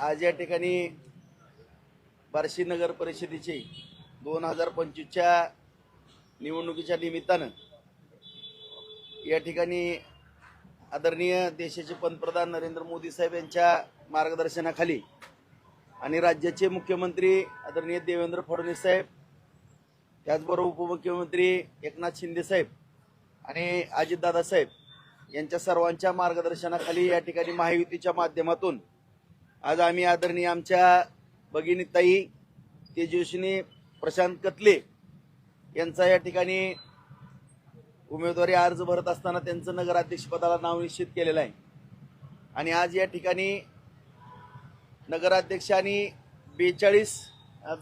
आज या ठिकाणी बार्शी नगर परिषदेचे दोन हजार पंचवीसच्या निवडणुकीच्या निमित्तानं या ठिकाणी आदरणीय देशाचे पंतप्रधान नरेंद्र मोदी साहेब यांच्या मार्गदर्शनाखाली आणि राज्याचे मुख्यमंत्री आदरणीय देवेंद्र फडणवीस साहेब त्याचबरोबर उपमुख्यमंत्री एकनाथ शिंदे साहेब आणि अजितदादा साहेब यांच्या सर्वांच्या मार्गदर्शनाखाली या ठिकाणी महायुतीच्या माध्यमातून आज आम्ही आदरणीय आमच्या भगिनीताई तेजस्विनी प्रशांत कतले यांचा या ठिकाणी उमेदवारी अर्ज भरत असताना त्यांचं नगराध्यक्षपदाला नाव निश्चित केलेलं आहे. आणि आज या ठिकाणी नगराध्यक्ष आणि बेचाळीस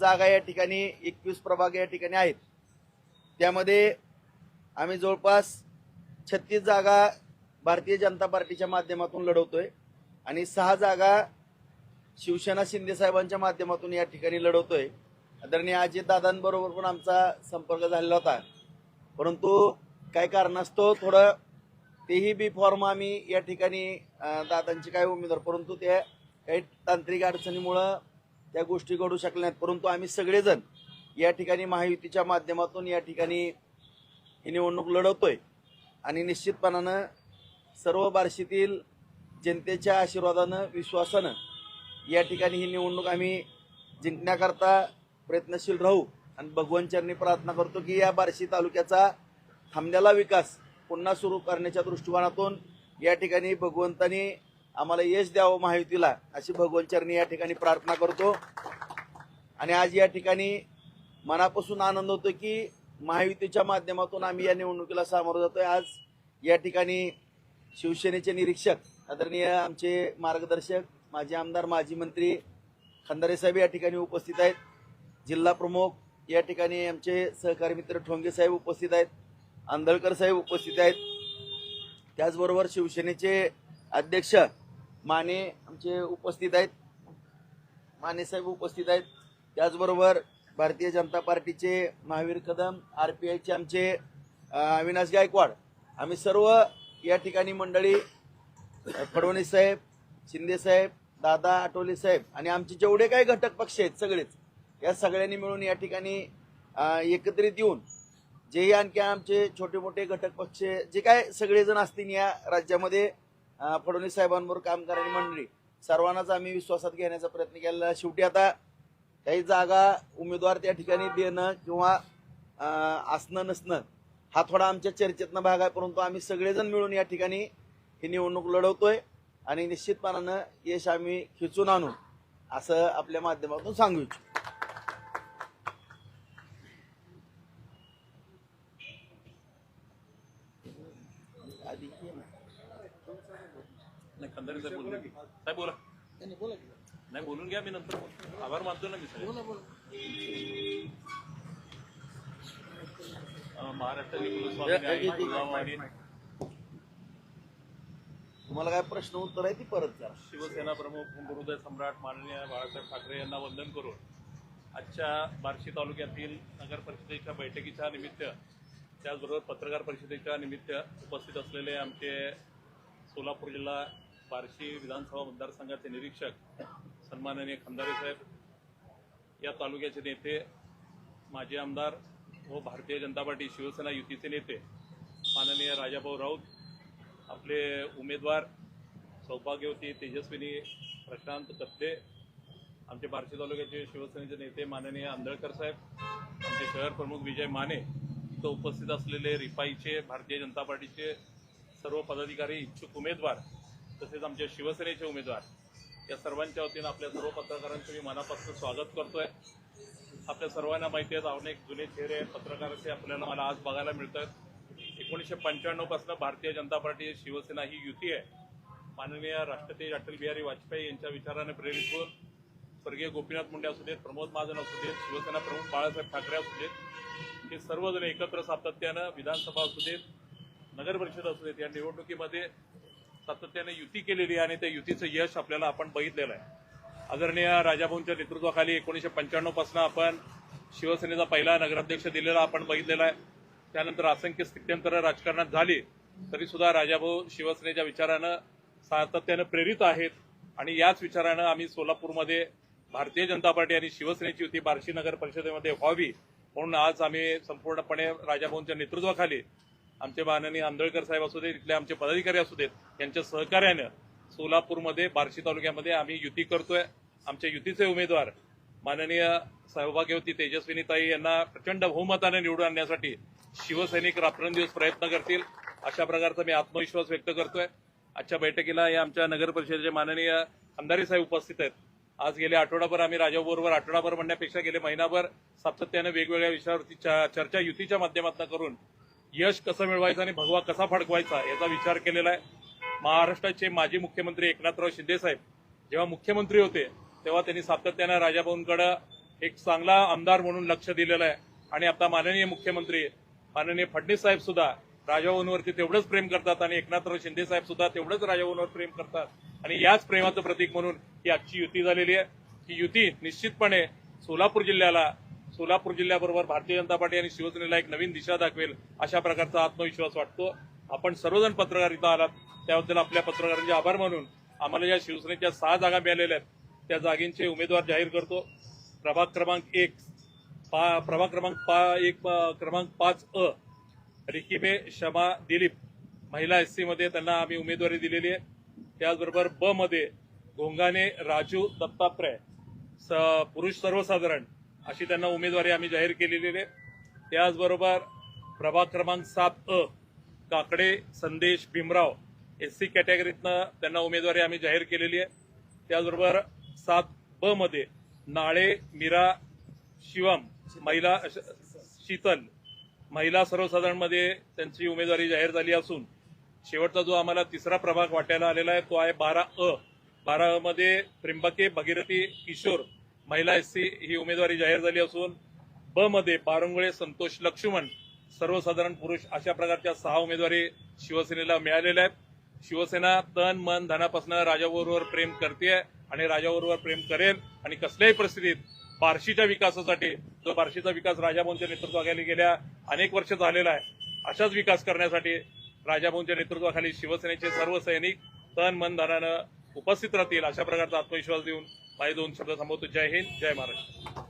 जागा या ठिकाणी एकवीस प्रभाग या ठिकाणी आहेत. त्यामध्ये आम्ही जवळपास छत्तीस जागा भारतीय जनता पार्टीच्या माध्यमातून लढवतोय आणि सहा जागा शिवसेना शिंदे साहेबांच्या माध्यमातून या ठिकाणी लढवतोय. आदरणीय अजितदादांबरोबर पण आमचा संपर्क झालेला होता. परंतु काय कारणास्तव थोडं तेही बी फॉर्म आम्ही या ठिकाणी दादांचे काय उमेदवार परंतु त्या काही तांत्रिक अडचणीमुळं त्या गोष्टी घडू शकल्या नाहीत. परंतु आम्ही सगळेजण या ठिकाणी महायुतीच्या माध्यमातून या ठिकाणी ही निवडणूक लढवतोय. आणि निश्चितपणानं सर्व बार्शीतील जनतेच्या आशीर्वादानं विश्वासानं या ठिकाणी ही निवडणूक आम्ही जिंकण्याकरता प्रयत्नशील राहू आणि भगवंतचरणी प्रार्थना करतो की या बार्शी तालुक्याचा थांबलेला विकास पुन्हा सुरू करण्याच्या दृष्टिकोनातून या ठिकाणी भगवंतानी आम्हाला यश द्यावं महायुतीला अशी भगवंतचरणी या ठिकाणी प्रार्थना करतो. आणि आज या ठिकाणी मनापासून आनंद होतो की महायुतीच्या माध्यमातून आम्ही या निवडणुकीला सामोरं जातोय. आज या ठिकाणी शिवसेनेचे निरीक्षक आदरणीय आमचे मार्गदर्शक माजी आमदार माजी मंत्री खंदारे साहेब या ठिकाणी उपस्थित आहेत. जिल्हा प्रमुख या ठिकाणी आमचे सहकारी मित्र ठोंगे साहेब उपस्थित आहेत. आंधळकर साहेब उपस्थित आहेत. त्याचबरोबर शिवसेनेचे अध्यक्ष माने आमचे उपस्थित आहेत. माने साहेब उपस्थित आहेत. त्याचबरोबर भारतीय जनता पार्टीचे महावीर कदम आर पी आयचे आमचे अविनाश गायकवाड. आम्ही सर्व या ठिकाणी मंडळी अ, फडणवीस साहेब शिंदे साहेब दादा आठवले साहेब आणि आमचे जेवढे काही घटक पक्ष आहेत सगळेच या सगळ्यांनी मिळून या ठिकाणी एकत्रित येऊन जेही आणखी आमचे छोटे मोठे घटक पक्ष जे काय सगळेजण असतील या राज्यामध्ये फडणवीस साहेबांबरोबर काम करणारी मंडळी सर्वांनाच आम्ही विश्वासात घेण्याचा प्रयत्न केलेला शेवटी आता काही जागा उमेदवार त्या ठिकाणी देणं किंवा असणं नसणं हा थोडा आमच्या चर्चेतनं भाग आहे परंतु आम्ही सगळेजण मिळून या ठिकाणी ही निवडणूक लढवतोय. आणि निश्चितपणानं यश आम्ही खिचून आणू असं आपल्या माध्यमातून सांगू इच्छितो. नाही बोलून घ्या. साहेब बोला नाही बोलून घ्या मी नंतर. आभार मानतो ना मी सगळे अं, महाराष्ट्र निवडणूक स्वामी आहे, गुलाम आहे. तुम्हाला काय प्रश्न उत्तर आहे ती परत करा. शिवसेना प्रमुख गुरुदय सम्राट माननीय बाळासाहेब ठाकरे यांना वंदन करून आजच्या बार्शी तालुक्यातील नगर परिषदेच्या बैठकीच्या निमित्त त्याचबरोबर पत्रकार परिषदेच्या निमित्त उपस्थित असलेले आमचे सोलापूर जिल्हा बार्शी विधानसभा मतदारसंघाचे निरीक्षक सन्माननीय खंदारे साहेब या तालुक्याचे नेते माजी आमदार व भारतीय जनता पार्टी शिवसेना युतीचे नेते माननीय राजाभाऊ राऊत आपले उमेदवार सौभाग्यवती तेजस्विनी प्रशांत कत्ते आमचे बार्शी तालुक्याचे शिवसेनेचे नेते माननीय आंधळकर साहेब आमचे शहर प्रमुख विजय माने इथं उपस्थित असलेले रिपाईचे भारतीय जनता पार्टीचे सर्व पदाधिकारी इच्छुक उमेदवार तसेच आमचे शिवसेनेचे उमेदवार या सर्वांच्या वतीनं आपल्या सर्व पत्रकारांचं मी मनापासून स्वागत करतोय. आपल्या सर्वांना माहिती आहेत अनेक जुने चेहरे पत्रकाराचे आपल्याला मला आज बघायला मिळत आहेत एकोणीसशे पंच्याण्णवपासून भारतीय जनता पार्टी शिवसेना ही युती आहे. माननीय राष्ट्रपती अटल बिहारी वाजपेयी यांच्या विचाराने प्रेरित होऊन स्वर्गीय गोपीनाथ मुंडे असू देत प्रमोद महाजन असू देत शिवसेना प्रमुख बाळासाहेब ठाकरे असू देत हे सर्वजण एकत्र सातत्यानं विधानसभा असू देत नगर परिषद असू देत या निवडणुकीमध्ये सातत्याने युती केलेली आहे आणि त्या युतीचं यश आपल्याला आपण बघितलेलं आहे. आदरणीय राजाभाऊंच्या नेतृत्वाखाली एकोणीसशे पंच्याण्णवपासून आपण शिवसेनेचा पहिला नगराध्यक्ष दिलेला आपण बघितलेला आहे. त्यानंतर असंख्य स्थित्यंतर राजकारणात झाली तरी सुद्धा राजाभाऊ शिवसेनेच्या विचारानं सातत्यानं प्रेरित आहेत. आणि याच विचारानं आम्ही सोलापूरमध्ये भारतीय जनता पार्टी आणि शिवसेनेची युती बार्शी नगर परिषदेमध्ये व्हावी म्हणून आज आम्ही संपूर्णपणे राजाभाऊंच्या नेतृत्वाखाली आमचे माननीय आंदोळकर साहेब असू देत इथले आमचे पदाधिकारी असू देत यांच्या सहकार्यानं सोलापूरमध्ये बार्शी तालुक्यामध्ये आम्ही युती करतोय. आमच्या युतीचे उमेदवार माननीय सहभागी होती तेजस्विनीताई यांना प्रचंड बहुमताने निवडून आणण्यासाठी शिवसैनिक रात्रंदिवस प्रयत्न करतील अशा प्रकारचा मी आत्मविश्वास व्यक्त करतोय. आजच्या बैठकीला या आमच्या नगर परिषदेचे माननीय आमदारी साहेब उपस्थित आहेत. आज गेले आठवडाभर आम्ही राजाबरोबर आठवडाभर म्हणण्यापेक्षा गेले महिनाभर सातत्यानं वेगवेगळ्या विषयावरती चर्चा युतीच्या माध्यमातून करून यश कसं मिळवायचं आणि भगवा कसा फडकवायचा याचा विचार केलेला आहे. महाराष्ट्राचे माजी मुख्यमंत्री एकनाथराव शिंदे साहेब जेव्हा मुख्यमंत्री होते तेव्हा त्यांनी सातत्यानं राजाभाऊंकडे एक चांगला आमदार म्हणून लक्ष दिलेलं आहे. आणि आता माननीय मुख्यमंत्री माननीय फडणवीस साहेब सुद्धा राजभवनवरती तेवढंच प्रेम करतात आणि एकनाथराव शिंदे साहेब सुद्धा तेवढंच राजभवनवर प्रेम करतात. आणि याच प्रेमाचं प्रतीक म्हणून ही आजची युती झालेली आहे. ही युती निश्चितपणे सोलापूर जिल्ह्याला सोलापूर जिल्ह्याबरोबर भारतीय जनता पार्टी आणि शिवसेनेला एक नवीन दिशा दाखवेल अशा प्रकारचा आत्मविश्वास वाटतो. आपण सर्वजण पत्रकार इथं आलात. त्याबद्दल आपल्या पत्रकारांचे आभार मानून आम्हाला ज्या शिवसेनेच्या सहा जागा मिळालेल्या आहेत. त्या जागींचे उमेदवार जाहीर करतो. प्रभाग क्रमांक एक पा प्रभाग क्रमांक पा एक क्रमांक पाच अ रिकिबे शमा दिलीप. महिला एस सीमध्ये त्यांना आम्ही उमेदवारी दिलेली आहे. त्याचबरोबर ब मध्ये घोंगाने राजू दत्तात्रय स- पुरुष सर्वसाधारण अशी त्यांना उमेदवारी आम्ही जाहीर केलेली आहे. त्याचबरोबर प्रभाग क्रमांक सात अ काकडे संदेश भीमराव एस सी कॅटेगरीतनं त्यांना उमेदवारी आम्ही जाहीर केलेली आहे. त्याचबरोबर सात ब मध्ये नाळे मीरा शिवम महिला शीतल महिला सर्वसाधारणमध्ये त्यांची उमेदवारी जाहीर झाली असून शेवटचा जो आम्हाला तिसरा प्रभाग वाटायला आलेला आहे तो आहे बारा अ. बारा अ मध्ये त्रिंबके भगीरथी किशोर महिला एस सी ही उमेदवारी जाहीर झाली असून ब मध्ये बारुंगळे संतोष लक्ष्मण सर्वसाधारण पुरुष अशा प्रकारच्या सहा उमेदवारी शिवसेनेला मिळालेल्या आहेत. शिवसेना तन मन धनापासून राजाबरोबर प्रेम करते आणि राजाबरोबर प्रेम करेल आणि कसल्याही परिस्थितीत बार्शीच्या विकासासाठी जो बार्शीचा विकास राजाभाऊंच्या नेतृत्वाखाली गेल्या अनेक वर्ष झालेला आहे अशाच विकास करण्यासाठी राजाभाऊंच्या नेतृत्वाखाली शिवसेनेचे सर्व सैनिक तन मन धनानं उपस्थित राहतील अशा प्रकारचा आत्मविश्वास देऊन माझे दोन शब्द थांबवतो जय हिंद जय महाराष्ट्र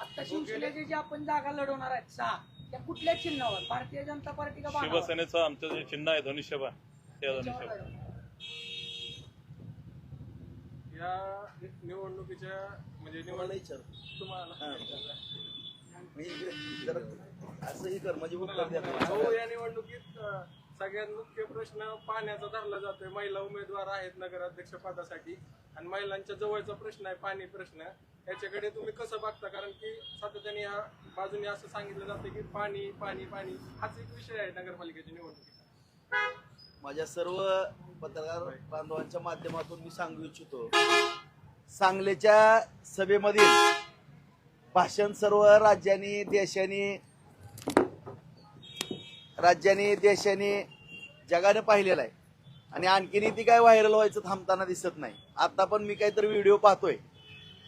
आता शिवसेनेचे जे आपण जागा लढवणार आहेत सहा त्या कुठल्या चिन्हावर भारतीय जनता पार्टी का बाणावर? शिवसेनेचं आमचं जे चिन्ह आहे धनुष्यबाण त्या त्याच्यावर धनुष्यबाण. या निवडणुकीच्या म्हणजे तुम्हाला निवडणूक तुम्हाला. मी जरा असंही कर म्हणजे हो या निवडणुकीत अं, सगळ्यात मुख्य प्रश्न पाण्याचा धरला जातोय. महिला उमेदवार आहेत नगराध्यक्ष पदासाठी. आणि महिलांच्या जवळचा प्रश्न आहे पाणी प्रश्न. याच्याकडे तुम्ही कसं बघता? कारण की सातत्याने या बाजूने असं सांगितलं जातं की पाणी पाणी पाणी हाच एक विषय आहे नगरपालिकेच्या निवडणुकीत माझ्या सर्व पत्रकार बांधवांच्या माध्यमातून मी सांगू इच्छितो. सांगलीच्या सभेमधील भाषण सर्व राज्यांनी देशांनी राज्यांनी देशांनी जगाने पाहिलेलं आहे. आणि आणखीनही ती काय व्हायरल व्हायचं थांबताना दिसत नाही. आता पण मी काहीतरी व्हिडिओ पाहतोय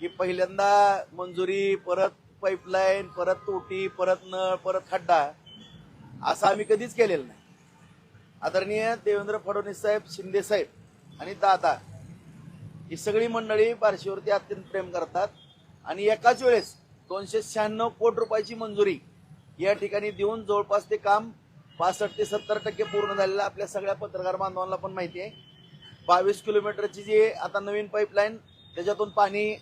की पहिल्यांदा मंजुरी परत पाईपलाईन परत तोटी परत नळ परत खड्डा असं आम्ही कधीच केलेलं नाही. आदरणीय देवेंद्र फडणवीस साहेब शिंदे साहेब आणि दादा ही सगळी मंडळी बार्शीवरती अत्यंत प्रेम करतात आणि एकाच वेळेस दोनशे शहाण्णव कोटी रुपयाची मंजुरी या ठिकाणी देऊन जवळपास ते काम पासष्ट ते सत्तर टक्के पूर्ण झालेलं आपल्या सगळ्या पत्रकार बांधवांना पण माहिती आहे. बावीस किलोमीटरची जी आता नवीन पाईपलाईन त्याच्यातून पाणी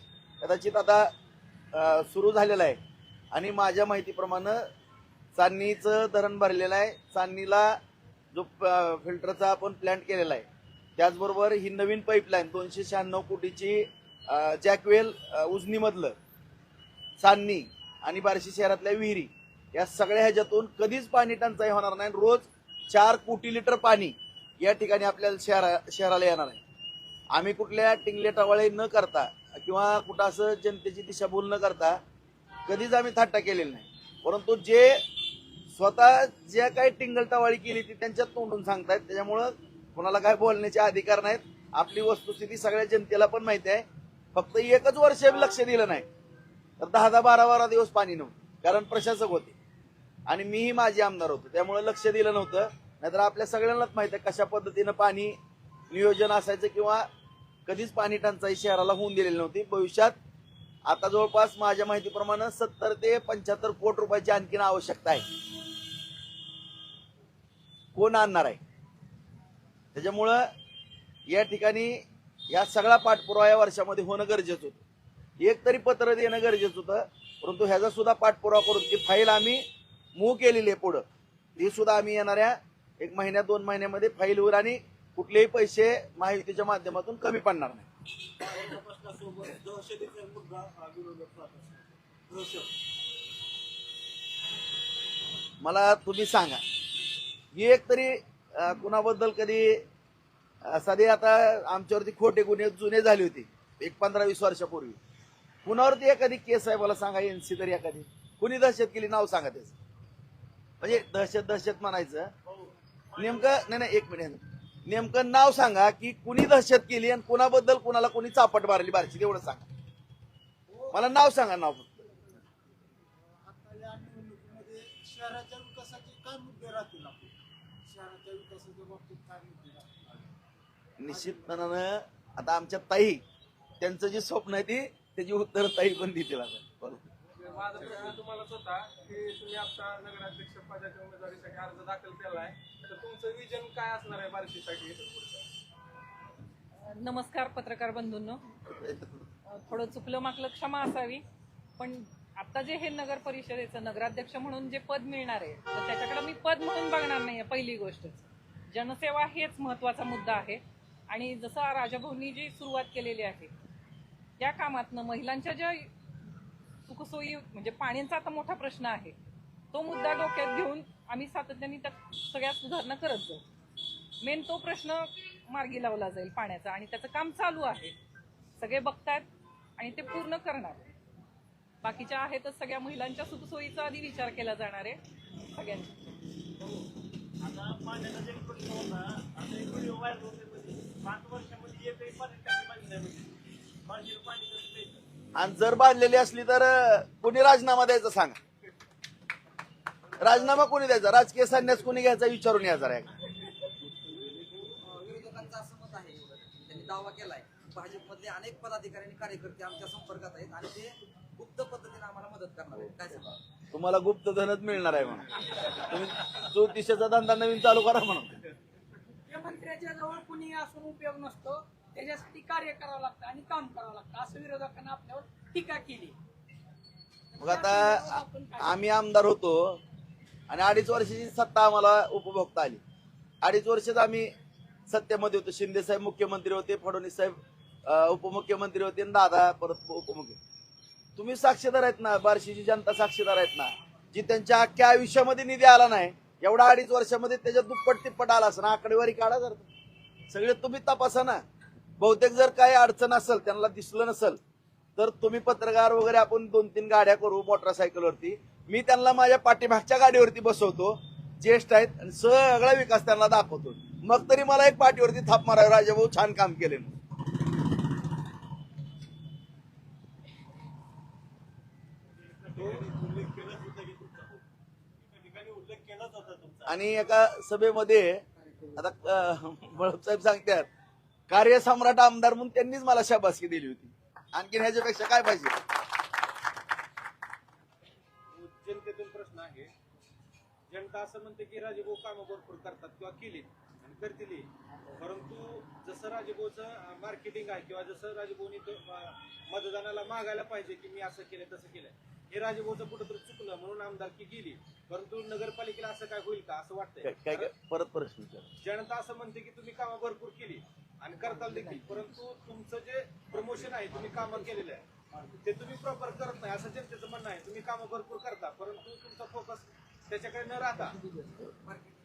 कदाचित आता सुरू झालेलं आहे. आणि माझ्या माहितीप्रमाणे चांदणीचं धरण भरलेलं आहे. चांदणीला जो प- फिल्टरचा आपण प्लॅन्ट केलेला आहे त्याचबरोबर ही नवीन पाईपलाईन दोनशे शहाण्णव कोटीची जॅकवेल उजनीमधलं चांदणी आणि बार्शी शहरातल्या विहिरी या सगळ्या ह्याच्यातून कधीच पाणी टंचाई होणार नाही. रोज चार कोटी लिटर पाणी या ठिकाणी आपल्याला शहरा शहराला येणार आहे. आम्ही कुठल्या टिंगले टवाळे न करता किंवा कुठं असं जनतेची दिशाभूल न करता कधीच आम्ही थाट्टा केलेली नाही. परंतु जे स्वतः ज्या काही टिंगलटावाळी केली ती त्यांच्यात तोंडून सांगतायत. त्याच्यामुळं कोणाला काय बोलण्याचे अधिकार नाहीत. आपली वस्तुस्थिती सगळ्या जनतेला पण माहिती आहे. फक्त एकच वर्ष लक्ष दिलं नाही. तर दहा दहा बारा बारा दिवस पाणी नव्हतं. कारण प्रशासक होते. आणि मीही माझी आमदार होतो. त्यामुळे लक्ष दिलं नव्हतं. नाहीतर आपल्या सगळ्यांनाच माहीत आहे कशा पद्धतीनं पाणी नियोजन असायचं किंवा कधीच पाणी टंचाई शहराला होऊन दिलेली नव्हती. भविष्यात आता जवळपास माझ्या माहितीप्रमाणे सत्तर ते पंच्याहत्तर कोटी रुपयाची आणखीन आवश्यकता आहे. कोण आणणार आहे? त्याच्यामुळं या ठिकाणी या सगळा पाठपुरावा या वर्षामध्ये होणं गरजेचं होतं. एक तरी पत्र देणं गरजेचं होतं परंतु ह्याचा सुद्धा पाठपुरावा करून ती फाईल आम्ही मूव्ह केलेली आहे पुढं. ती सुद्धा आम्ही येणाऱ्या एक महिन्या दोन महिन्यामध्ये फाईल होईल आणि कुठलेही पैसे महायुतीच्या माध्यमातून कमी पडणार नाही. मला तुम्ही सांगा. एक तरी कुणाबद्दल कधी अं, साधे आता आमच्यावरती खोटे गुन्हे जुने झाले होते एक पंधरा वीस वर्षापूर्वी. कुणावरती एखादी केस आहे मला सांगा एनसी तरी एखादी. कुणी दहशत केली नाव सांगा त्याचं. म्हणजे दहशत दहशत म्हणायचं. नेमकं नाही नाही एक मिनिट. नेमकं नाव सांगा की कुणी दहशत केली आणि कुणाबद्दल कुणाला कोणी चापट मारली बारशी एवढं सांगा. मला नाव सांगा नाव फक्त. शहराच्या विकासाचे काय मुद्दे राहतील विकासाच्या बाबतीत काय निश्चितपणानं आता आमच्या ताई त्यांचं जे स्वप्न आहे ती त्याची उत्तर ताई पण देतील आता. माझा प्रश्न तुम्हालाच होता की तुम्ही आता नगराध्यक्ष पदाच्या उमेदवारीसाठी अर्ज दाखल केलाय तर तुमचं विजन काय असणार आहे बार्शीसाठी नमस्कार पत्रकार बंधूंनो थोडं चुकलं माकलं क्षमा असावी पण आता जे हे नगर परिषदेचं नगराध्यक्ष म्हणून जे पद मिळणार आहे तर त्याच्याकडे मी पद म्हणून बघणार नाहीये पहिली गोष्टच जनसेवा हेच महत्त्वाचा मुद्दा आहे. आणि जसं राजाभाऊंनी जी सुरुवात केलेली आहे या कामातनं महिलांच्या ज्या सुखसोयी म्हणजे पाण्याचा आता मोठा प्रश्न आहे तो मुद्दा डोक्यात घेऊन आम्ही सातत्याने त्यात सगळ्या सुधारणा करत जाऊ. मेन तो प्रश्न मार्गी लावला जाईल पाण्याचा. आणि त्याचं काम चालू आहे. सगळे बघतायत आणि ते पूर्ण करणार. बाकीच्या आहेतच सगळ्या महिलांच्या सुखसोयीचा आधी विचार केला जाणार आहे. सगळ्यांचा. आता पाण्याचा जरी प्रश्न होता आता एक व्हिडिओ व्हायरल होते मध्ये. पाच वर्षामध्ये एकही पाणी टाकी बांधली नाही बार्शीला पाणी कसं प्यायचं? आणि जर बांधलेली असली तर कोणी राजीनामा द्यायचा सांगा. राजीनामा कोणी द्यायचा? राजकीय संन्यास कोणी घ्यायचा विचारून या जरा एकदा. विरोधकांचं असं मत आहे. त्यांनी दावा केलाय. भाजपमधले अनेक पदाधिकारी आणि कार्यकर्ते आमच्या संपर्कात आहेत आणि ते गुप्त पद्धतीने आम्हाला मदत करणार काय सांगा तुम्हाला गुप्त धनच मिळणार आहे म्हणून. तुम्ही ज्योतिषाचा धंदा नवीन चालू करा म्हणून. मुख्यमंत्र्याच्या जवळ कुणी असून उपयोग नसतो. त्याच्यासाठी कार्य करावं लागतं आणि काम करावं लागतं. असं विरोधकांना आपल्यावर टीका केली. मग आता आम्ही आमदार होतो आणि अडीच वर्षाची सत्ता आम्हाला उपभोगता आली. अडीच वर्षात आम्ही सत्तेमध्ये होतो. शिंदे साहेब मुख्यमंत्री होते फडणवीस साहेब अं, उपमुख्यमंत्री होते आणि दादा परत उपमुख्य तुम्ही साक्षीदार आहेत ना बार्शीची जनता साक्षीदार आहेत ना जी त्यांच्या अख्ख्या आयुष्यामध्ये निधी आला नाही एवढा अडीच वर्षामध्ये त्याच्या दुप्पट तिप्पट आला असं ना आकडेवारी काढा जर. सगळे तुम्ही तपासा ना. बहुतेक जर काही अडचण असेल त्यांना दिसलं नसेल तर तुम्ही पत्रकार वगैरे आपण दोन तीन गाड्या करू मोटरसायकलवरती. मी त्यांना माझ्या पाठीमागच्या गाडीवरती बसवतो ज्येष्ठ आहेत आणि सगळा विकास त्यांना दाखवतो. मग तरी मला एक पाठीवरती थाप मारावी राजाभाऊ छान काम केले उल्लेख केलाच होता की तुमचा एका ठिकाणी उल्लेख केलाच होता तुमचा आणि एका सभेमध्ये आता बळबसाहेब सांगतात कार्यसम्राट आमदार म्हणून त्यांनीच मला शाबासकी दिली होती. आणखीन ह्याच्यापेक्षा काय पाहिजे? जनतेतून प्रश्न आहे जनता असं म्हणते की राजेभाऊ कामं भरपूर करतात किंवा केली आणि करतील. परंतु जसं राजेभाऊचं मार्केटिंग आहे किंवा जसं राजेभाऊनी तो, मतदानाला मागायला पाहिजे की मी असं केलं तसं केलं हे राजेभाऊचं कुठंतरी चुकलं म्हणून आमदारकी गेली. परंतु नगरपालिकेला असं काय होईल का? असं वाटतंय. काय काय- परत विचारा. जनता असं म्हणते की तुम्ही कामं भरपूर केली आणि करताल देखील. परंतु तुमचं जे प्रमोशन आहे तुम्ही कामं केलेलं आहे. ते तुम्ही प्रॉपर करत नाही असं जनतेचं म्हणणं आहे. तुम्ही कामं भरपूर करता परंतु तुमचा फोकस त्याच्याकडे न राहता.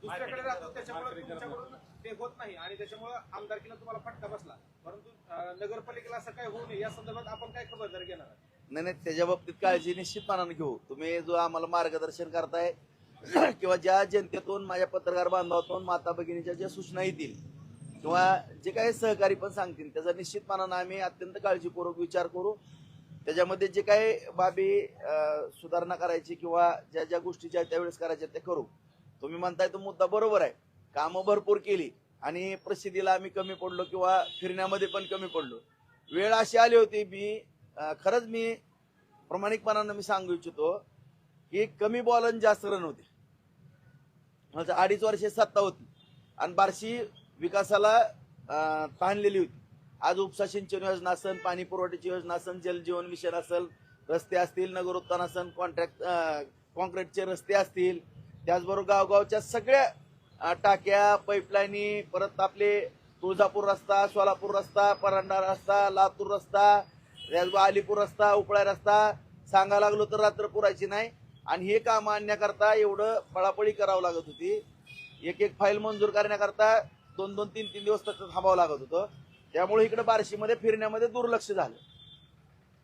दुसऱ्याकडे राहतो त्याच्यामुळे तुमच्याकडून ते होत नाही आणि त्याच्यामुळे आमदारकीला तुम्हाला फटका बसला. परंतु अं, नगरपालिकेला असं काय होऊ नये या संदर्भात आपण काय खबरदारी घेणार आहे? नाही नाही त्याच्या बाबतीत काळजी निश्चितपणानं घेऊ. तुम्ही जो आम्हाला मार्गदर्शन करताय किंवा ज्या जनतेतून माझ्या पत्रकार बांधवातून माता भगिनीच्या ज्या सूचना येतील किंवा जे काही सहकारी पण सांगतील त्याचा निश्चितपणानं आम्ही अत्यंत काळजीपूर्वक विचार करू. त्याच्यामध्ये जे काही बाबी सुधारणा करायची किंवा ज्या ज्या गोष्टी ज्या त्यावेळेस करायच्या त्या करू. तुम्ही म्हणताय तो मुद्दा बरोबर आहे. कामं भरपूर केली आणि प्रसिद्धीला आम्ही कमी पडलो किंवा फिरण्यामध्ये पण कमी पडलो. वेळ अशी आली होती मी खरंच मी प्रामाणिकपणानं मी सांगू इच्छितो की कमी बॉल आणि जास्त रन होते. म्हणजे अडीच वर्षे सत्ता होती आणि बार्शी विकासाला ताणलेली होती. आज उपसा सिंचन योजना असेल पाणी पुरवठ्याची योजना असेल जलजीवन मिशन असेल रस्ते असतील नगरोत्थान असेल कॉन्ट्रॅक्ट कॉन्क्रीटचे रस्ते असतील त्याचबरोबर गावगावच्या सगळ्या टाक्या पाईपलाईनी परत आपले तुळजापूर रस्ता सोलापूर रस्ता परांडा रस्ता लातूर रस्ता त्याचबरोबर अलीपूर रस्ता उपळा रस्ता सांगा लागलो तर रात्र पुरायची नाही. आणि हे काम आणण्याकरता एवढं पळापळी करावं लागत होती. एक एक फाईल मंजूर करण्याकरता दोन दोन तीन तीन दिवस तसं थांबावं लागत होतं. त्यामुळे इकडे बार्शीमध्ये फिरण्यामध्ये दुर्लक्ष झालं.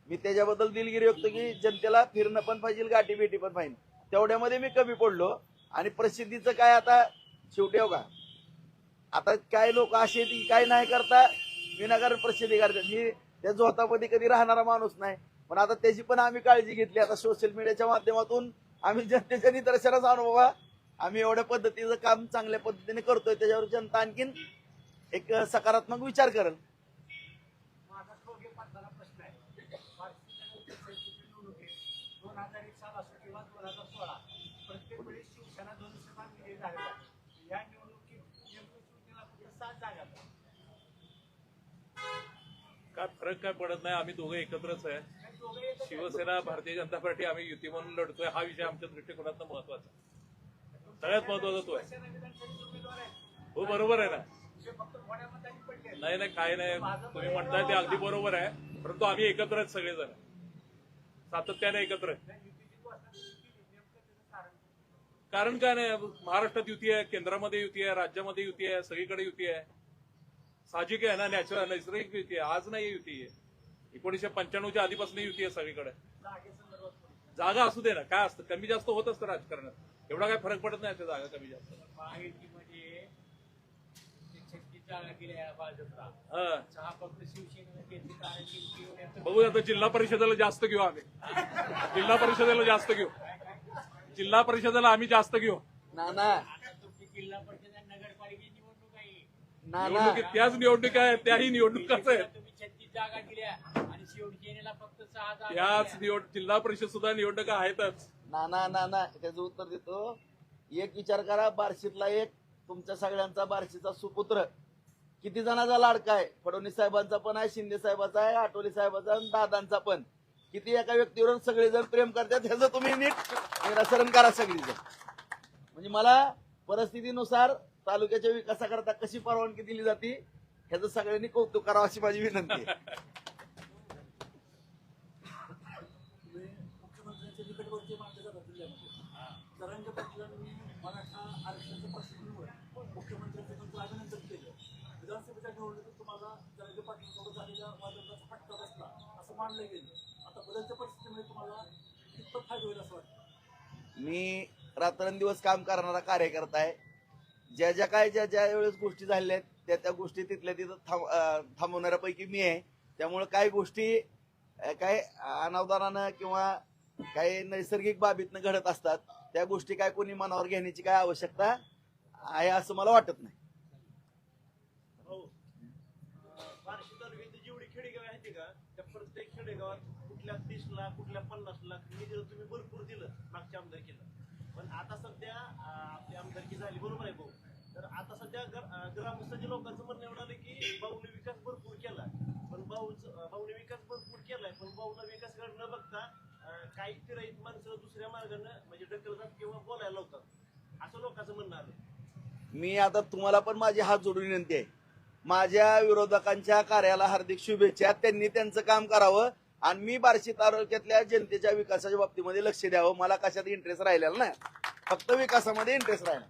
मी त्याच्याबद्दल दिलगिरी व्यक्त की जनतेला फिरणं पण पाहिजे गाठी भेटी पण पाहिजे. तेवढ्यामध्ये मी कमी पडलो. आणि प्रसिद्धीचं काय आता? शेवटी हो का? आता काय लोक असे आहेत काय नाही करता? विनाकारण प्रसिद्धी करतात. मी त्या झोतामध्ये कधी राहणारा माणूस नाही. पण आता त्याची पण आम्ही काळजी घेतली. आता सोशल मीडियाच्या माध्यमातून आम्ही जनतेच्या निदर्शनास आणू बाबा. आम्ही एवढ्या पद्धतीचं काम चांगल्या पद्धतीने करतोय. त्याच्यावर जनता आणखीन एक सकारात्मक विचार करेल. प्रश्न आहे. दोन हजार सोळा प्रत्येक वेळी शिवसेना धनुष्यबाण विजयी झालेला आहे या निवडणुकीत नेमकं शिवसेना फक्त सात जागा काय फरक काय पडत नाही आम्ही दोघं एकत्रच आहे. शिवसेना भारतीय जनता पार्टी आम्ही युती म्हणून लढतोय. हा विषय आमच्या दृष्टिकोनात महत्त्वाचा सगळ्यात महत्त्वाचा तो आहे. हो बरोबर आहे ना? नाही नाही काय नाही. तुम्ही म्हणताय ते अगदी बरोबर आहे. परंतु आम्ही एकत्र आहेत सगळेजण. सातत्याने एकत्र आहे कारण काय नाही महाराष्ट्रात युती आहे केंद्रामध्ये युती आहे राज्यामध्ये युती आहे सगळीकडे युती आहे. साहजिक आहे ना नॅचरल नैसर्गिक युती आहे. आज नाही युती आहे. एकोणीशे पंच्याण्णवच्या आधीपासून युती आहे सगळीकडे. जागा असू दे ना. काय असतं? कमी जास्त होत असतं राजकारणात. एवढा काय फरक पडत नाही अशा जागा कमी जास्त. महायुतीमध्ये जे छत्तीस जागा दिल्या भाजपला. हा. सहा फक्त शिवसेनेने घेतली कारण की युती येण्याचं- बघूया आता जिल्हा परिषदेला जास्त घेऊ आम्ही. जिल्हा परिषदेला जास्त घेऊ. जिल्हा परिषदेला आम्ही जास्त घेऊ. तुमची जिल्हा परिषद निवडणुकीत त्याच निवडणुका आहेत त्याही निवडणुकाच आहेत तुम्ही छत्तीस जागा दिल्या आणि शिवसेनेला फक्त सहा जागा त्याच. निवड जिल्हा परिषद सुद्धा निवडणुका आहेतच. नाना नाना त्याचं उत्तर देतो. एक विचार करा बार्शीतला एक तुमच्या सगळ्यांचा बार्शीचा सुपुत्र. किती जणांचा लाडका आहे? फडणवीस साहेबांचा पण आहे शिंदे साहेबाचा आहे आठवले साहेबाचा आणि दादांचा पण. किती एका व्यक्तीवर सगळेजण प्रेम करतात ह्याचं तुम्ही नीट निरासरण करा सगळीजण. म्हणजे मला परिस्थितीनुसार तालुक्याच्या विकासाकरता कशी परवानगी दिली जाते ह्याचं सगळ्यांनी कौतुक करावं अशी माझी विनंती विधानसभेच्या निवडणुकीत तुम्हाला झालेल्या फटका बसला असं मानलं गेलं. आता तुम्हाला कितपत फायदा होईल असं वाटतं? मी रात्रंदिवस काम करणारा कार्यकर्ता आहे. ज्या ज्या काय ज्या ज्या वेळेस गोष्टी झालेल्या आहेत त्या त्या गोष्टी तिथल्या तिथं थांब थांबवणाऱ्यापैकी मी आहे. त्यामुळे काही गोष्टी काय अनावधानानं किंवा काही नैसर्गिक बाबीतनं घडत असतात त्या गोष्टी काय कोणी मनावर घेण्याची काय आवश्यकता आहे असं मला वाटत नाही. जेवढी खेडेगाव का? त्या कुठल्या तीस लाख कुठल्या पन्नास लाख निधी तुम्ही भरपूर दिलं मागच्या आमदारकीला. पण आता सध्या आपली आमदारकी झाली बरोबर आहे भाऊ. तर आता सध्या ग्रामस्थांच्या लोकांचं म्हणणं एवढं आलं की भाऊने विकास भरपूर केला. पण भाऊच भाऊने विकास भरपूर केलाय पण भाऊला विकास न बघता काही फिराईत माणसं दुसऱ्या मार्गानं म्हणजे ढकलतात किंवा बोलायला लावतात. असं लोकांचं म्हणणं आलं. मी आता तुम्हाला पण माझी हात जोडून विनंती आहे. माझ्या विरोधकांच्या कार्याला हार्दिक शुभेच्छा. त्यांनी त्यांचं काम करावं. आणि मी बार्शी तालुक्यातल्या जनतेच्या विकासाच्या बाबतीमध्ये लक्ष द्यावं. मला कशात इंटरेस्ट राहिलेला नाही. फक्त विकासामध्ये इंटरेस्ट राहिला.